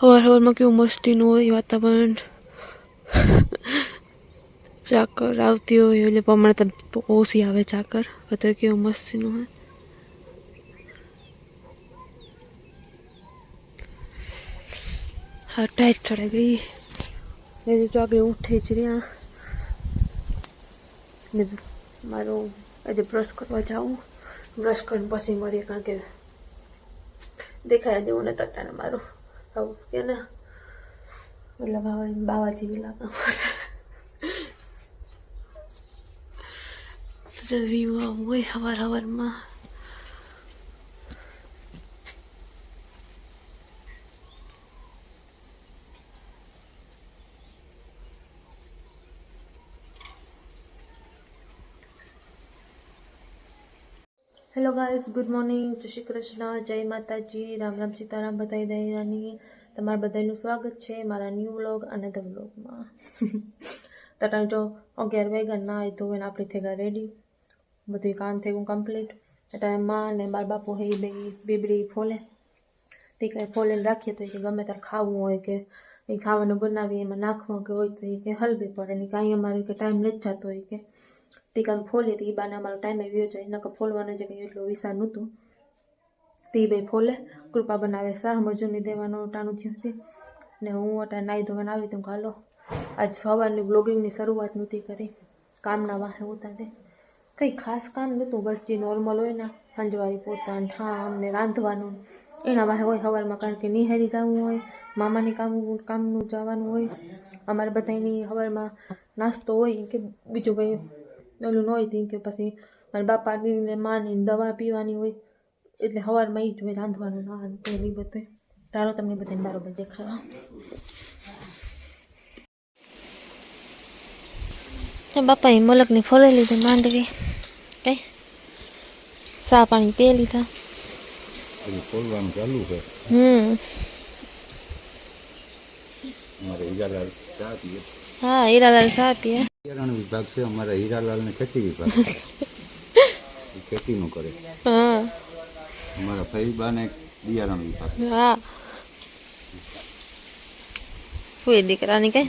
સવાર સવારમાં કેવું મસ્તીનું હોય વાતાવરણ ચાકર આવતી હોય એટલે હમણાં તો ઓછી આવે ચાકર અત્યારે કેવું મસ્તીનું હોય હા ટાઈટ ચડે ગઈ એ તો આગળ ઉઠે જ રહ્યા ને મારું આજે બ્રશ કરવા જાઉં બ્રશ કરીને પછી મળીએ કારણ કે દેખાય દેવું ને તટ્ટાને મારું આવું કે ને? મતલબ હવે બાવા જેવી લાગે તો વ્યૂ આવું હોય હવાર હવારમાં. હેલો ગાઈઝ ગુડ મોર્નિંગ જય શ્રી કૃષ્ણ, જય માતાજી. રામ રામ સીતારામ બધાઈ દયાની તમારા બધાનું સ્વાગત છે મારા ન્યૂ વ્લોગ અને ધ વ્લોગમાં તટા જો અગિયાર વાગ્યા ના આવી તો એને આપણી થઈ ગયા રેડી બધું કામ થઈ ગયું કમ્પ્લીટ એટલે માં ને મારા બાપુ હે બે બીબડી ફોલે. તે કંઈ ફોલેને રાખીએ તો એ કે ગમે ત્યારે ખાવું હોય કે એ ખાવાનું બનાવીએ, એમાં નાખવું કે હોય તો એ કે હલવી પડે. ને કાંઈ અમારું કે ટાઈમ નથી જતો હોય કે તે કામ ફોલે તો એ બાને અમારો ટાઈમે વ્યો જાય. નકર ફોલવાનો જે કંઈ એટલો વિચાર નહોતું. તો એ ભાઈ ફોલે કૃપા બનાવે શાહ, મજૂરની દેવાનું ટાણું થયું છે. ને હું અટા નાહી ધોવાને આવી તો હાલો, આજ સવારની બ્લોગિંગની શરૂઆત નહોતી કરી. કામના વાહે ઉતા દે. કંઈ ખાસ કામ નહોતું, બસ જે નોર્મલ હોય ને હંજવારી પોતાને ઠામ ને રાંધવાનું. એના વાહે હોય, સવારમાં કારણ કે નિહારી જવું હોય, મામાની કામ, કામનું જવાનું હોય. અમારે બધાની સવારમાં નાસ્તો હોય કે બીજું કંઈ ઓલું ન હોય કે પછી મારા બાપાની ને માની ને દવા પીવાની હોય એટલે સવારમાં એ જ હોય રાંધવાનું ના તે બી બધું. તારો તમને બધાને બરાબર દેખાડો બાપાએ મલકની ફોલે લીધી માંડવી. કઈ? સા પાણી પી લીધા. ખોલવાનું ચાલુ છે. હમ. હા હીરાલાલ સા પીએ. બિયારણ વિભાગ છે અમારા હીરાલાલ ને ખેતી વિભાગ એ ખેતીનું કરે હા અમારા ફૈબા ને બિયારણ વિભાગ હા કોઈ દીકરાની કઈ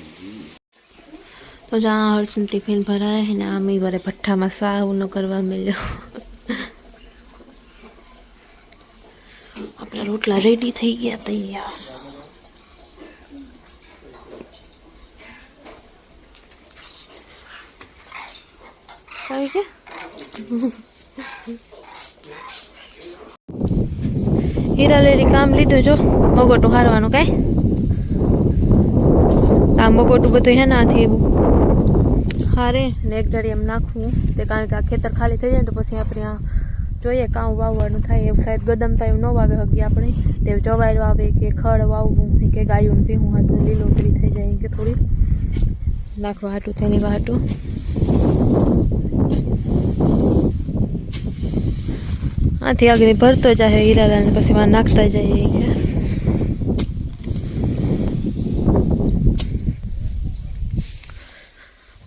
તો જ્યાં હર્ષનું ટિફિન ભરાય ને આમ વરે ભઠ્ઠામાં સાવ ન કરવા મળ્યો આપણા રોટલા રેડી થઈ ગયા તૈયાર આવી ગયા હીરા લેડી કામ લીધું જો, મગોટું હારવાનું કાંઈ. આ મગોટું બધું હે નાથી હારે ને એક ડાળી એમ નાખવું તે કારણ કે આ ખેતર ખાલી થઈ જાય ને તો પછી આપણે આ જોઈએ કામ વાવવાનું થાય એવું સાહેબ ગદમ થાય ન વાવે હગી આપણે. તે જવાય વાવે કે ખડ વાવવું કે ગાયું પીવું હાથું લીલોતરી થઈ જાય કે થોડી. નાખવા હાટું થઈને હાટું આથી આગળ ભરતો જાય હીરાલાલ ને પછી માં નાખતા જાય એ કે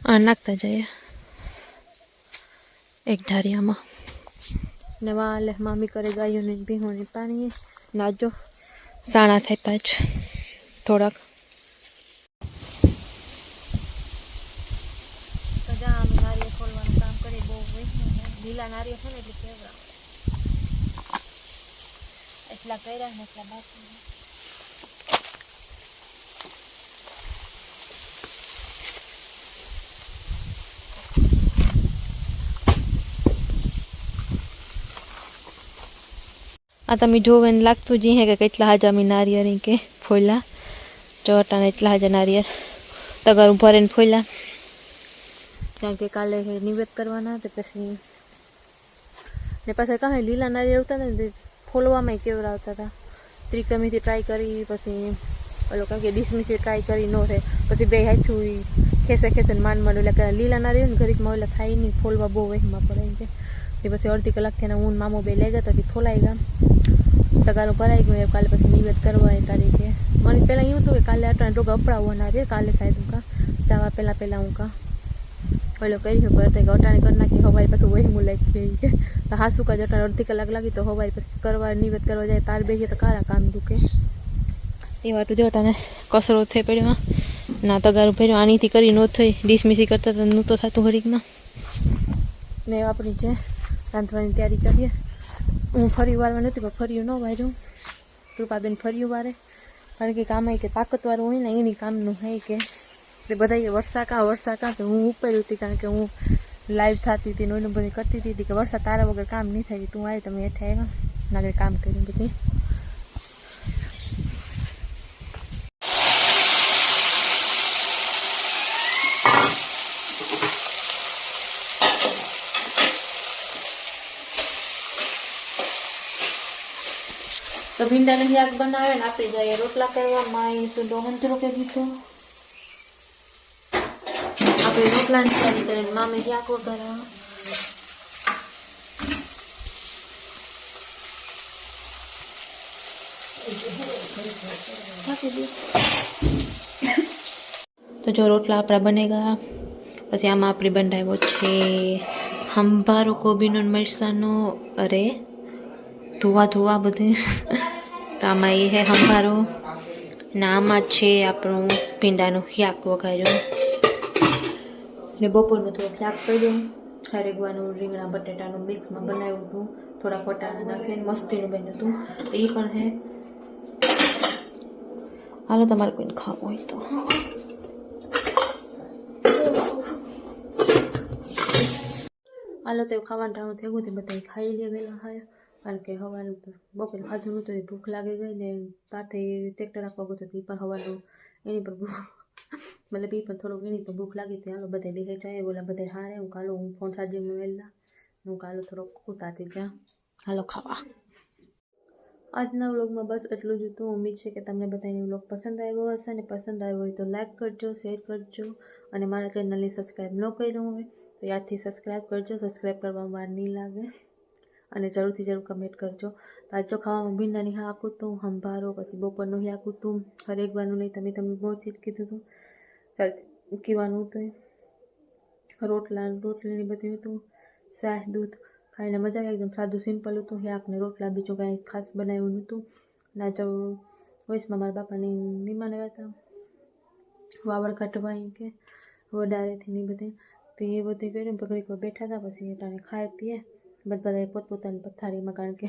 આ નાખતા જઈએ એક ઢારિયામાં ને વાલે મામી કરે ગાયોને ભીહોને પાણી નાજો સાણા થાય પાછ થોડાક તો જા અમે નારિયેળ ખોલવાનું કામ કરી બહુ લીલા નારિયેળ છે ને એટલે કેવડા એટલા કર્યા ને એટલા બાકી આ તમે જોવે ને લાગતું જ હે કે કેટલા હાજા અમે નારિયેળ કે ફોયલા ચોટાને એટલા હાજા નારિયેળ તગારું ભરીને ફોયલા કારણ કે કાલે નિવેદ કરવાના તે પછી ને પાછા કાંઈ લીલા નારિયેળ ઉતા ને તે ફોલવામાં કેવડા આવતા હતા ત્રિકમીથી ટ્રાય કરી પછી ઓલો કારણ કે ડીસમીથી ટ્રાય કરી ન રહે પછી બે હાથું ખેસે ખેસે માન માંડું એટલે કે લીલા નારિયેળ ને ઘડીકમાં ઓલા થાય નહીં ફોલવા બહુ વહેમાં પડે એમ કે એ પછી અડધી કલાક થઈને હું મામો બે લઈ ગયા પછી ફોલાઈ ગયા તગારું ભરાઈ ગયું એ કાલે પછી નિવેદ કરવા એ તારીખે મને પહેલાં એવું હતું કે કાલે અટાણે રોગ અપડાવવાના રે કાલે સાહેબ હું કા જવા પહેલાં પહેલાં હું કા ઓલો કરી પર તે અટાણે કરી નાખી હવાઈ પછી વહેમું લાગી કે હાસુ કા. અટાણે અડધી કલાક લાગી તો હવાઈ પછી કરવા નિવેદ કરવા જાય તાર બેસીએ તો કારા કામ દુખે. એ વાટું જો તને કસરો થઈ પડ્યો ના તગારું ભર્યો આનીથી કરી નો થઈ ડિસમિસી કરતા તો નહોતો તો થતું હરીકમાં ને. આપણી છે રાંધવાની તૈયારી કરીએ. હું ફરી વારવા નથી પણ ફર્યું ન વાર્યું. કૃપાબેન ફર્યું વારે. કારણ કે કામ કે તાકતવાળું હોય ને એની કામનું હોય કે તે બધા વરસા કા વરસા કા તો હું ઉપર હતી કારણ કે હું લાઈવ થતી હતી નોનું બધી કરતી હતી કે વરસાદ તારા વગર કામ નહીં થાય તું આવે તમે હેઠે આવ્યા નાગરે કામ કર્યું બધી તો ભીંડાનું શાક બનાવે ને આપણે જઈએ રોટલા કરવા માં તો ડોહંતરો કે દીધો આપણે રોટલાની તૈયારી કરીને મામે ક્યાં નાખી દે. તો જો રોટલા આપણા બની ગયા. પછી આમાં આપણે બનાવ્યો છે હંભારો, કોબીનો મરસાનો અરે, ધોવા ધોવા બધું. તો આમાં એ હે હંભારો. ને આમાં છે આપણું ભીંડાનું ખ્યાક વઘાર્યું. ને બપોરનું થોડું શાક કર્યું ખારેગવાનું, રીંગણા, બટેટાનું મિક્સમાં બનાવ્યું હતું. થોડા ફટાણા નાખીને મસ્તીનું બન્યું હતું. એ પણ હે. હાલો, તમારે કોઈને ખાવું હોય તો. હાલો, તો ખાવાનું રાણું થઈ ગયું તે બધા ખાઈ લે વહેલા ખાય કારણ કે હવાનું બપોરે ખાધું નહોતું, ભૂખ લાગી ગઈ ને પાથી ટ્રેક્ટર આપવા ગયો તો એ પણ હવાનું, એની પર ભૂખ મતલબ એ પણ થોડુંક એની તો ભૂખ લાગી હતી. હાલો બધા બેસે જાય, બોલા બધા હારે, હું કાલો, હું ફોન ચાર્જિંગમાં વહેલા હું કાલો થોડોક ઉતારતી જ્યાં હાલો, ખાવા. આજના વ્લોગમાં બસ એટલું જ હતું. ઉમ્મીદ છે કે તમને બધાને વ્લોગ પસંદ આવ્યો હશે અને પસંદ આવ્યો હોય તો લાઈક કરજો, શેર કરજો અને મારા ચેનલને સબસ્ક્રાઈબ ન કર્યું હોય તો યાદથી સબસ્ક્રાઈબ કરજો. સબસ્ક્રાઈબ કરવામાં વાર નહીં લાગે. અને જરૂરથી જરૂર કમેન્ટ કરજો. તાજો ખાવામાં ભીંડાની હાકું તું સંભારો પછી બપોરનું હાકું તું. હરેક વારનું નહીં, તમે તમને બહુ ચીજ કીધું હતું. ચાલ કીવાનું હતું રોટલા રોટલીની બધું હતું શાહ દૂધ ખાઈને મજા આવી એકદમ સાદું સિમ્પલ હતું શાક ને રોટલા બીજું કાંઈ ખાસ બનાવ્યું નહોતું ના જો વયસમાં મારા બાપાની મહેમાન આવ્યા હતા વાવડ કાઢવા એમ કે વડારેથી ને એ બધે તો એ બધું કર્યું પકડી પર બેઠા હતા પછી એટાણે ખાય પીએ બધા બધાએ પોતપોતાની પથારીમાં કારણ કે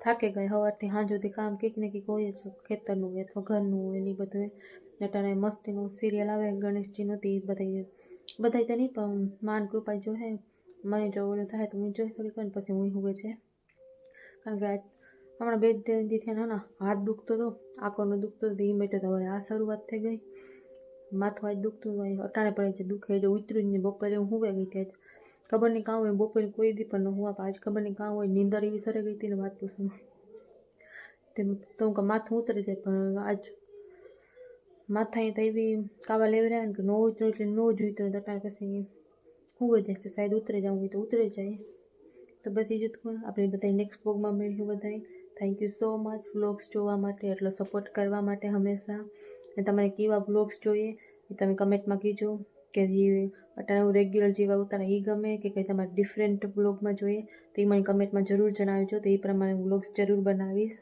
થાકે ગયા સવારથી સાંજ સુધી કામ કંઈક ને કંઈક હોય જ ખેતરનું હોય અથવા ઘરનું હોય ને એ બધું એટાણે મસ્તીનું સિરિયલ આવે ગણેશજીનું તે બધા બધા તો નહીં પણ માન કૃપા જો હે મને જો ઓલું થાય તો હું જોઈ થોડીક વાર ને પછી હું હુવે છે કારણ કે આજ હમણાં બે દિનથી થયા ના હાથ દુખતો હતો આંખોનો દુખતો હતો એ માટે હવે આ શરૂઆત થઈ ગઈ માથું આજ દુખતું હોય અટાણે પડે છે દુખે જો ઉતર્યું જ નહીં બપોરે હું હુવે ગઈ ત્યાં જ ખબર નહીં કાં હોય બપોરે કોઈ દી પણ ન હુવા આજ ખબર નહીં કાં હોય નીંદર એવી સરે ગઈ હતી ને વાત પૂછું તેમ તો હું કહું માથું ઉતરી જાય પણ આજ માથા અહીં તો એવી કાવા લેવી રહ્યા ને કે ન ઉતર્યું એટલે ન જ ઉતર્યું તો અટાણે પછી હું જાય તો સાઈડ ઉતરી જવું હોય તો ઉતરી જાય. તો બસ એ જ આપણે બધા નેક્સ્ટ બ્લોગમાં મળ્યું બધાય thank you so much vlogs જોવા માટે એટલો સપોર્ટ કરવા માટે હંમેશા. અને તમારે કેવા વ્લોગ્સ જોઈએ એ તમે કમેન્ટમાં કીજો કે જે અત્યારે હું રેગ્યુલર જેવા ઉતારા એ ગમે કે કંઈ તમારે ડિફરન્ટ વ્લોગમાં જોઈએ, તો એ મને કમેન્ટમાં જરૂર જણાવજો. તો એ પ્રમાણે હું વ્લોગ્સ જરૂર બનાવીશ.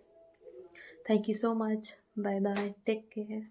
Thank you so much bye bye take care